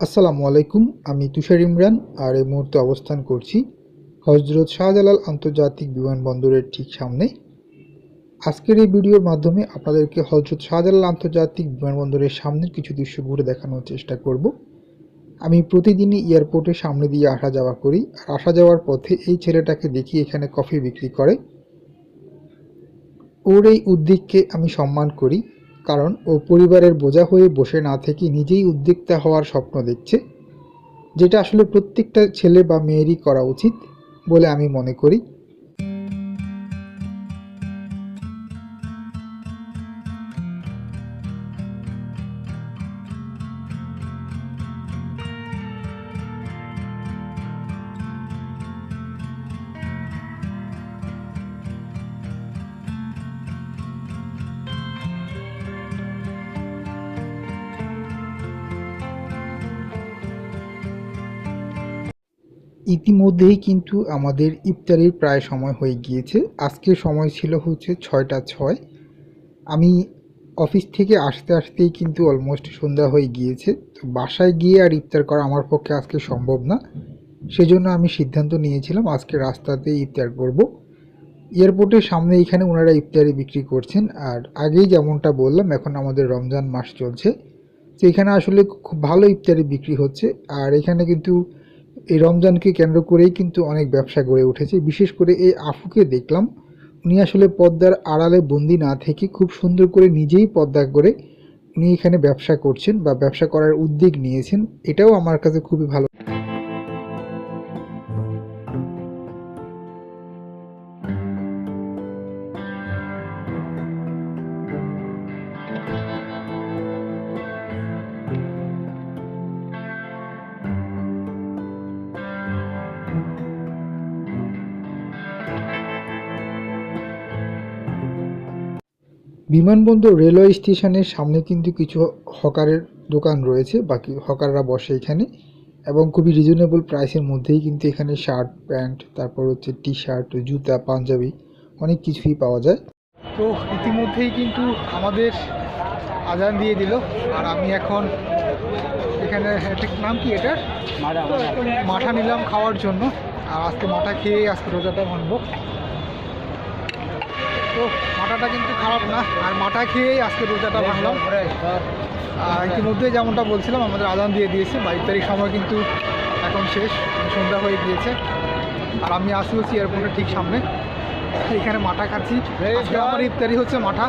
আসসালামু আলাইকুম, আমি তুষার ইমরান আর এই মুহূর্তে অবস্থান করছি হজরত শাহজালাল আন্তর্জাতিক বিমানবন্দরের ঠিক সামনে। আজকের এই ভিডিওর মাধ্যমে আপনাদেরকে হজরত শাহজালাল আন্তর্জাতিক বিমানবন্দরের সামনের কিছু দৃশ্য ঘুরে দেখানোর চেষ্টা করব। আমি প্রতিদিনই এয়ারপোর্টের সামনে দিয়ে আসা যাওয়া করি, আর আসা যাওয়ার পথে এই ছেলেটাকে দেখি এখানে কফি বিক্রি করে। ওর এই উদ্যোগকে আমি সম্মান করি। কারণ ও পরিবারের বোঝা হয়ে বসে না থেকে নিজেই উদ্যোক্তা হওয়ার স্বপ্ন দেখছে, যেটা আসলে প্রত্যেকটা ছেলে বা মেয়েরই করা উচিত বলে আমি মনে করি। ইতিমধ্যেই কিন্তু আমাদের ইফতারির প্রায় সময় হয়ে গিয়েছে। আজকের সময় ছিল হচ্ছে ছয়টা ছয়। আমি অফিস থেকে আসতে আসতেই কিন্তু অলমোস্ট সন্ধ্যা হয়ে গিয়েছে। তো বাসায় গিয়ে আর ইফতার করা আমার পক্ষে আজকে সম্ভব না। সেজন্য আমি সিদ্ধান্ত নিয়েছিলাম আজকে রাস্তাতেই ইফতার করব। এয়ারপোর্টের সামনে এখানে ওনারা ইফতারি বিক্রি করছেন। আর আগেই যেমনটা বললাম, এখন আমাদের রমজান মাস চলছে। তো এখানে আসলে খুব ভালো ইফতারি বিক্রি হচ্ছে। আর এখানে কিন্তু এই রমজানকে কেন্দ্র করেই কিন্তু অনেক ব্যবসা গড়ে উঠেছে। বিশেষ করে এই আফুকে দেখলাম, উনি আসলে পদ্মার আড়ালে বন্দি না থেকে খুব সুন্দর করে নিজেই পদ্মা করে উনি এখানে ব্যবসা করছেন বা ব্যবসা করার উদ্যোগ নিয়েছেন। এটাও আমার কাছে খুবই ভালো বিমানবন্দর রেলওয়ে স্টেশনের সামনে কিন্তু কিছু হকারের দোকান রয়েছে বাকি হকাররা বসে এখানে এবং খুবই রিজনেবল প্রাইসের মধ্যেই কিন্তু এখানে শার্ট প্যান্ট তারপর হচ্ছে টি শার্ট জুতা পাঞ্জাবি অনেক কিছুই পাওয়া যায়। তো ইতিমধ্যেই কিন্তু আমাদের আজান দিয়ে দিল আর আমি এখন এখানে একটা নাম কি এটার? মাঠা নিলাম খাওয়ার জন্য আর আজকে মাঠা খেয়ে আজকে রোজাটা ভাঙবো তো মাটাটা কিন্তু খারাপ না। আর মাটা খেয়েই আজকে রোজাটা ভাঙলাম। আর ইতিমধ্যে যেমনটা বলছিলাম আমাদের আদান দিয়ে দিয়েছে। বাইশ তারিখ সময় কিন্তু এখন শেষ সন্ধ্যা হয়ে গিয়েছে। আর আমি আসি হচ্ছি এয়ারপোর্টের ঠিক সামনে। এখানে মাঠা খাচ্ছি। আমার ইফতারি হচ্ছে মাঠা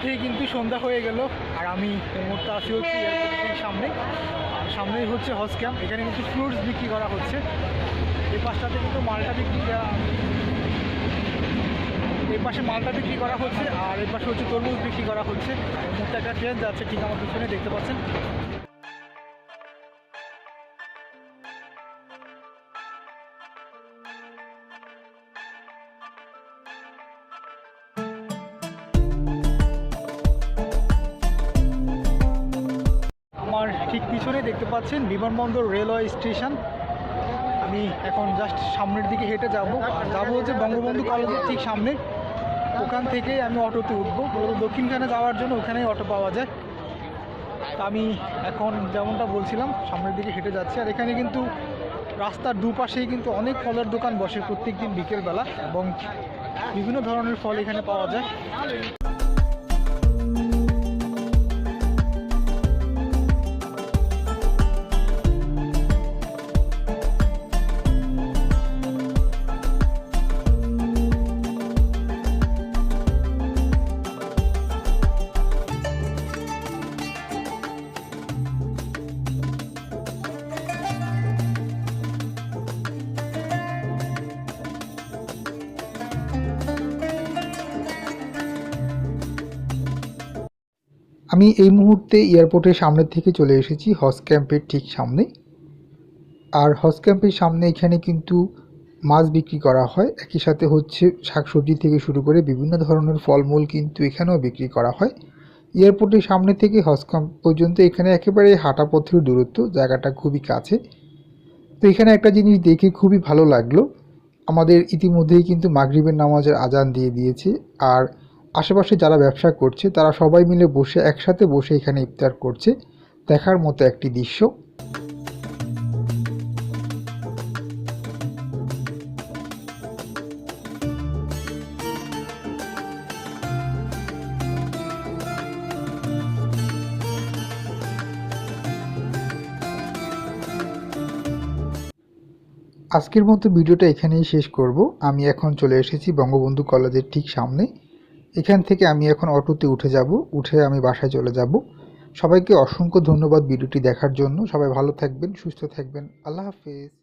ইতিমধ্যেই কিন্তু সন্ধ্যা হয়ে গেল, আর আমি এই মুহূর্তে আসি হচ্ছে সামনে। সামনেই হচ্ছে হজ ক্যাম্প, এখানে কিন্তু ফ্রুটস বিক্রি করা হচ্ছে। এই পাশটাতে কিন্তু মালটা বিক্রি করা- এই পাশে মালটা বিক্রি করা হচ্ছে, আর এই পাশে হচ্ছে তরমুজ বিক্রি করা হচ্ছে। একটা ট্রেন যাচ্ছে ঠিক আমার পিছনে, দেখতে পাচ্ছেন? ঠিক পিছনে দেখতে পাচ্ছেন বিমানবন্দর রেলওয়ে স্টেশন। আমি এখন জাস্ট সামনের দিকে হেঁটে যাব। যাব হচ্ছে বঙ্গবন্ধু কলেজের ঠিক সামনে। ওখান থেকে আমি অটোতে উঠবো। মূলত দক্ষিণখানে যাওয়ার জন্য ওখানেই অটো পাওয়া যায়। তা আমি এখন যেমনটা বলছিলাম, সামনের দিকে হেঁটে যাচ্ছি। আর এখানে কিন্তু রাস্তার দুপাশেই কিন্তু অনেক ফলের দোকান বসে প্রত্যেক দিন বিকেলবেলা এবং বিভিন্ন ধরনের ফল এখানে পাওয়া যায়। আমি এই মুহূর্তে এয়ারপোর্টের সামনে থেকে চলে এসেছি, হজ ক্যাম্পের ঠিক সামনে। আর হজ ক্যাম্পের সামনে এখানে কিন্তু মাছ বিক্রি করা হয়। একই সাথে হচ্ছে শাকসবজি থেকে শুরু করে বিভিন্ন ধরনের ফলমূল কিন্তু এখানেও বিক্রি করা হয়। এয়ারপোর্টের সামনে থেকে হজ ক্যাম্প পর্যন্ত এখানে একেবারে হাঁটা পথের দূরত্ব, জায়গাটা খুবই কাছে। তো এখানে একটা জিনিস দেখে খুবই ভালো লাগল। আমাদের ইতিমধ্যেই কিন্তু মাগরিবের নামাজের আজান দিয়ে দিয়েছে। আর আশেপাশে যারা ব্যবসা করছে, তারা সবাই মিলে বসে, একসাথে বসে এখানে ইফতার করছে। দেখার মতো একটি দৃশ্য। আজকের মতো ভিডিওটা এখানেই শেষ করব। আমি এখন চলে এসেছি বঙ্গবন্ধু কলেজের ঠিক সামনে। এখান থেকে আমি এখন অটোতে উঠে যাব, উঠে আমি বাসায় চলে যাব। সবাইকে অসংখ্য ধন্যবাদ ভিডিওটি দেখার জন্য। সবাই ভালো থাকবেন, সুস্থ থাকবেন। আল্লাহ হাফেজ।